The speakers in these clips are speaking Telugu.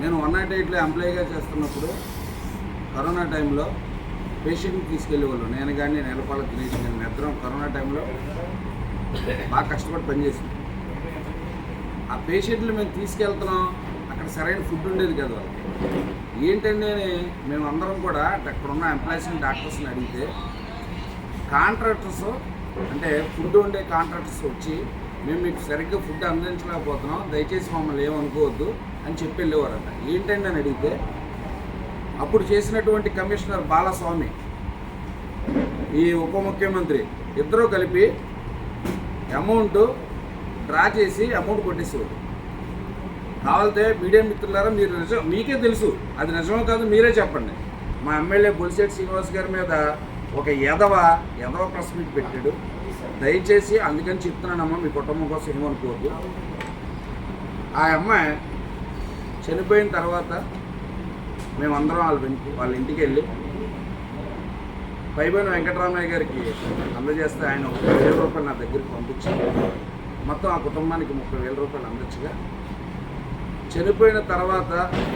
నేను వన్ నాట్ ఎయిట్లో ఎంప్లాయీగా చేస్తున్నప్పుడు కరోనా టైంలో పేషెంట్ని తీసుకెళ్ళేవాళ్ళు నేను కానీ నెలపాల తినేసి నేను నిద్రం కరోనా టైంలో బాగా కష్టపడి పనిచేసింది. ఆ పేషెంట్లు మేము తీసుకెళ్తున్నాం అక్కడ సరైన ఫుడ్ ఉండేది కదా వాళ్ళకి. ఏంటంటే మేము అందరం కూడా అక్కడ ఉన్న ఎంప్లాయీస్ని డాక్టర్స్ని అడిగితే కాంట్రాక్టర్స్ అంటే ఫుడ్ ఉండే కాంట్రాక్టర్స్ వచ్చి మేము మీకు సరిగ్గా ఫుడ్ అందించలేకపోతున్నాం దయచేసి మమ్మల్ని ఏమనుకోవద్దు అని చెప్పి వెళ్ళేవారట ఏంటండి అని అడిగితే అప్పుడు చేసినటువంటి కమిషనర్ బాలస్వామి ఈ ఉప ముఖ్యమంత్రి ఇద్దరూ కలిపి అమౌంట్ డ్రా చేసి అమౌంట్ కొట్టేసేవారు. కావాలితే మీడియా మిత్రులారా మీరు నిజం మీకే తెలుసు. అది నిజమో కాదు మీరే చెప్పండి. మా ఎమ్మెల్యే బొలిశెట్టి శ్రీనివాస్ గారి మీద ఒక ఎదవ ఎదవ ప్రెస్ మీట్ పెట్టాడు. దయచేసి అందుకని చెప్తున్నానమ్మా మీ కుటుంబం కోసం ఏమనుకోవద్దు. ఆ అమ్మాయి చనిపోయిన తర్వాత మేమందరం వాళ్ళ వాళ్ళ ఇంటికి వెళ్ళి పైబోయిన వెంకటరామయ్య గారికి అందజేస్తే ఆయన ఒక ముప్పై వేల రూపాయలు నా దగ్గరికి పంపించి మొత్తం ఆ కుటుంబానికి ముప్పై వేల రూపాయలు అందచ్చుగా. చనిపోయిన తర్వాత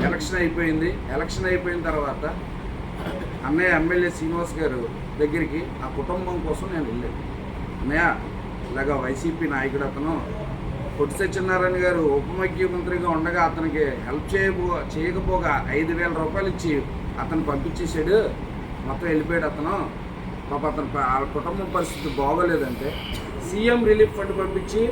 ఎలక్షన్ అయిపోయింది. ఎలక్షన్ అయిపోయిన తర్వాత అన్నయ్య ఎమ్మెల్యే శ్రీనివాస్ గారు దగ్గరికి ఆ కుటుంబం కోసం నేను వెళ్ళాను. అన్నయ్య ఇలాగ వైసీపీ నాయకుడు అతను పొట్టి సత్యనారాయణ గారు ఉప ముఖ్యమంత్రిగా ఉండగా అతనికి హెల్ప్ చేయబో చేయకపోగా ఐదు వేల రూపాయలు ఇచ్చి అతను పంపించేసాడు మొత్తం వెళ్ళిపోయాడు అతను. పాప అతను వాళ్ళ ఆ కుటుంబం పరిస్థితి బాగోలేదంటే సీఎం రిలీఫ్ ఫండ్ పంపించి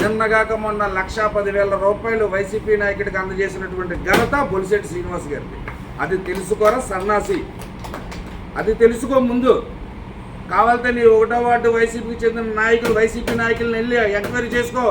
నిన్నగాక మొన్న లక్షా పదివేల రూపాయలు వైసీపీ నాయకుడికి అందజేసినటువంటి ఘనత బొలిశెట్టి శ్రీనివాస్ గారికి అది తెలుసుకోరా సన్నాసి? అది తెలుసుకో ముందు. కావాలంటే నీ ఒకటో వార్డు వైసీపీకి చెందిన నాయకులు వైసీపీ నాయకులను వెళ్ళి ఎంక్వైరీ చేసుకో.